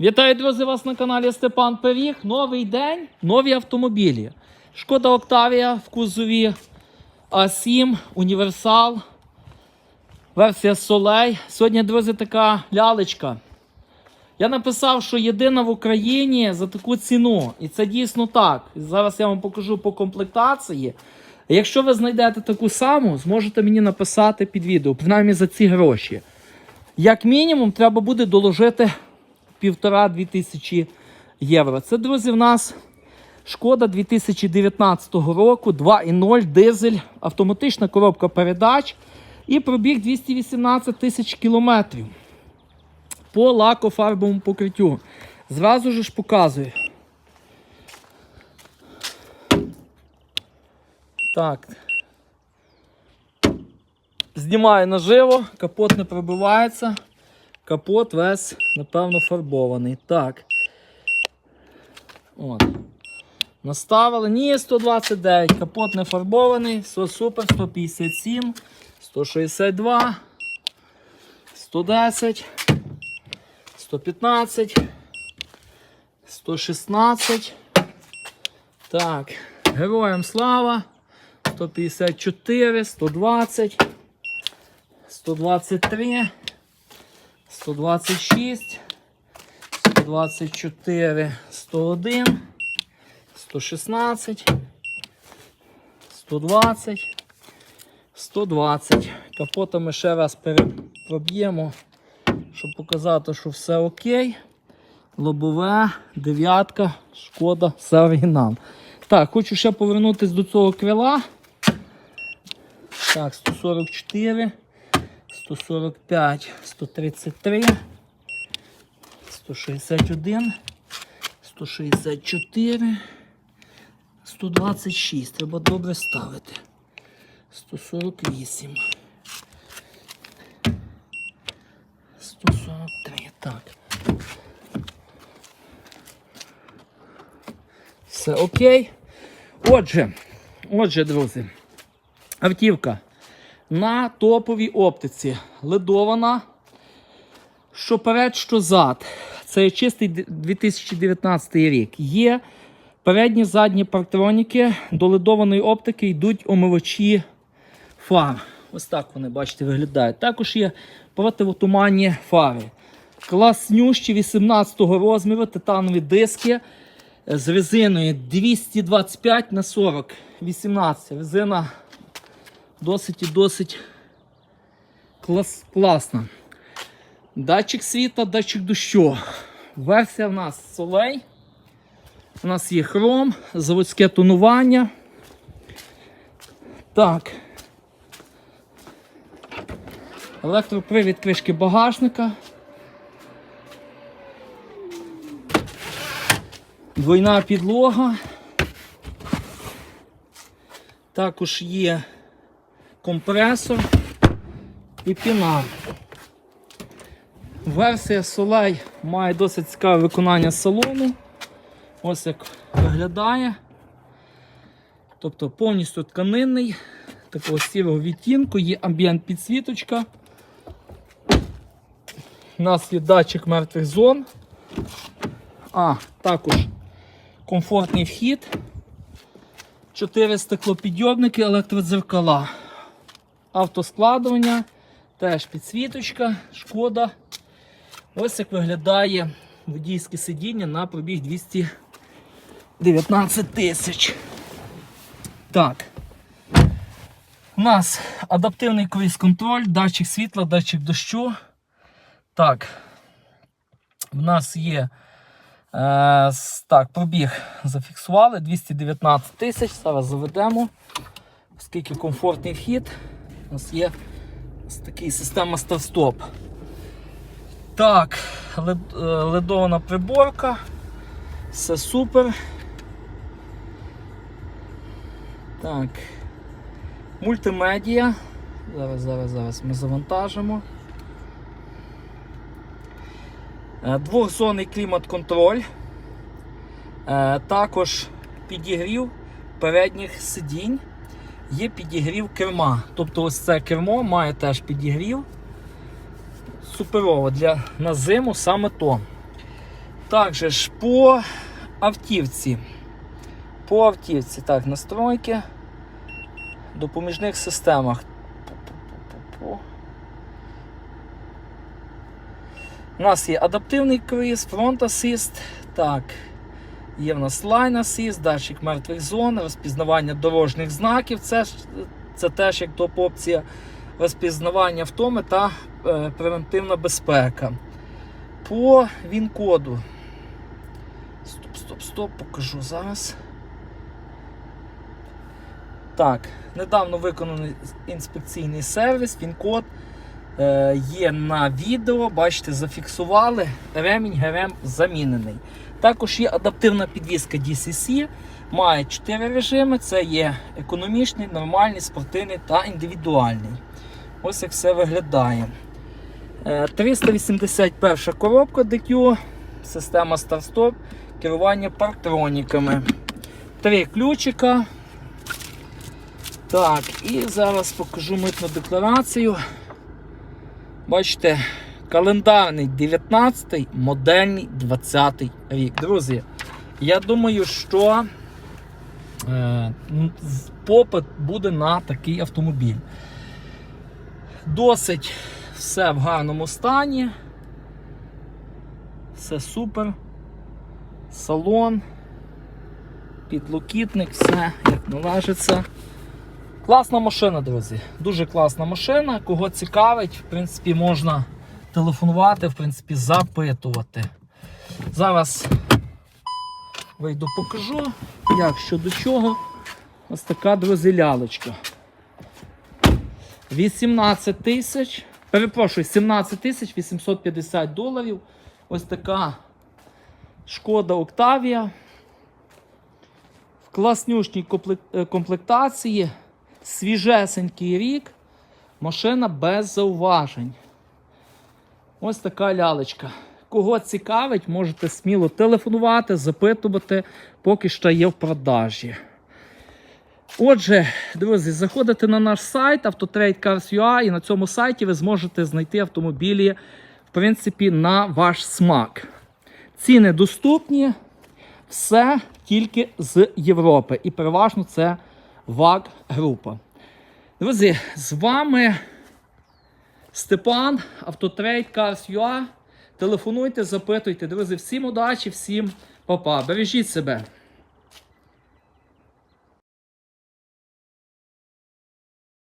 Вітаю, друзі, вас на каналі Степан Пиріг. Новий день, нові автомобілі. Шкода Октавія в кузові А7, Універсал, версія Солей. Сьогодні, друзі, така лялечка. Я написав, що єдина в Україні за таку ціну. І це дійсно так. Зараз я вам покажу по комплектації. Якщо ви знайдете таку саму, зможете мені написати під відео, принаймні за ці гроші. Як мінімум, треба буде доложити півтора-дві тисячі євро. Це, друзі, в нас шкода 2019 року, 2.0 дизель, автоматична коробка передач і пробіг 218 тисяч кілометрів по лакофарбовому покриттю. Зразу ж показую. Так. Знімаю наживо, капот не пробивається. Капот весь, напевно, фарбований. Так. От. Наставили. Ні, 129. Капот не фарбований. Все супер. 157, 162, 110, 115, 116. Так. Героям слава. 154, 120, 123. 126, 124, 101, 116, 120, 120. Капотами ще раз перепроб'ємо, щоб показати, що все окей. Лобове, дев'ятка, шкода, все оригінал. Так, хочу ще повернутися до цього крила. Так, 144. 145, 133, 161, 164, 126. Треба добре ставити. 148. 143. Так. Все окей. Отже, отже, друзі, автівка на топовій оптиці. Ледована. Що перед, що зад. Це чистий 2019 рік. Є передні задні партроніки. До ледованої оптики йдуть омивачі фар. Ось так вони, бачите, виглядають. Також є противотуманні фари. Класнющі 18-го розміру титанові диски з резиною 225 на 40 18. Резина досить і досить клас, класна. Датчик світла, датчик дощу. Версія в нас солей. У нас є хром, заводське тонування. Так. Електропривід кришки багажника. Двойна підлога. Також є компресор і піна. Версія Soleil має досить цікаве виконання салону. Ось як виглядає. Тобто повністю тканинний, такого сірого відтінку, є амбієнт підсвіточка. У нас є датчик мертвих зон. А, також комфортний вхід. 4 стеклопідйомники, електродзеркала. Автоскладування, теж підсвіточка, шкода. Ось як виглядає водійське сидіння на пробіг 219 тисяч. Так. У нас адаптивний круїз-контроль, датчик світла, датчик дощу. Так. У нас є е, так, пробіг зафіксували 219 тисяч. Зараз заведемо. Оскільки комфортний вхід, у нас є ось такий система старт-стоп. Так, лед, е, ледована приборка. Все супер. Так. Мультимедіа. Зараз, зараз, зараз ми завантажимо. Е, Двохзонний клімат-контроль. Е, Також підігрів передніх сидінь. Є підігрів керма. Тобто ось це кермо має теж підігрів. Суперово для на зиму саме то. Також по автівці. По автівці. Так, настройки. Допоміжних системах. У нас є адаптивний круїз, фронт асист. Так. Є в нас лайн асист, датчик мертвих зон, розпізнавання дорожніх знаків. Це, це теж як топ-опція. Розпізнавання втоми та е, превентивна безпека. По він-коду. Стоп, стоп, стоп, покажу зараз. Так, недавно виконаний інспекційний сервіс, він-код е, є на відео, бачите, зафіксували, ремінь ГРМ замінений. Також є адаптивна підвізка DCC, має 4 режими: це є економічний, нормальний, спортивний та індивідуальний. Ось як все виглядає. Е, 381 коробка DQ, система старт-стоп, керування парктроніками. Три ключика. Так, і зараз покажу митну декларацію. Бачите, календарний 19-й, модельний 20-й рік. Друзі, я думаю, що е, попит буде на такий автомобіль. Досить все в гарному стані. Все супер. Салон, підлокітник, все як належиться. Класна машина, друзі. Дуже класна машина. Кого цікавить, в принципі, можна телефонувати, в принципі, запитувати. Зараз вийду покажу, як що до чого. Ось така, друзі, лялечка. 18 тисяч, перепрошую, 17 тисяч 850 доларів. Ось така шкода Октавія. В класнючній комплек- е, комплектації. Свіжесенький рік. Машина без зауважень. Ось така лялечка. Кого цікавить, можете сміло телефонувати, запитувати, поки що є в продажі. Отже, друзі, заходите на наш сайт Autotrade.Cars.ua і на цьому сайті ви зможете знайти автомобілі, в принципі, на ваш смак. Ціни доступні, все тільки з Європи. І переважно це ВАГ група. Друзі, з вами Степан, Автотрейд Cars.ua. Телефонуйте, запитуйте. Друзі, всім удачі, всім па-па. Бережіть себе.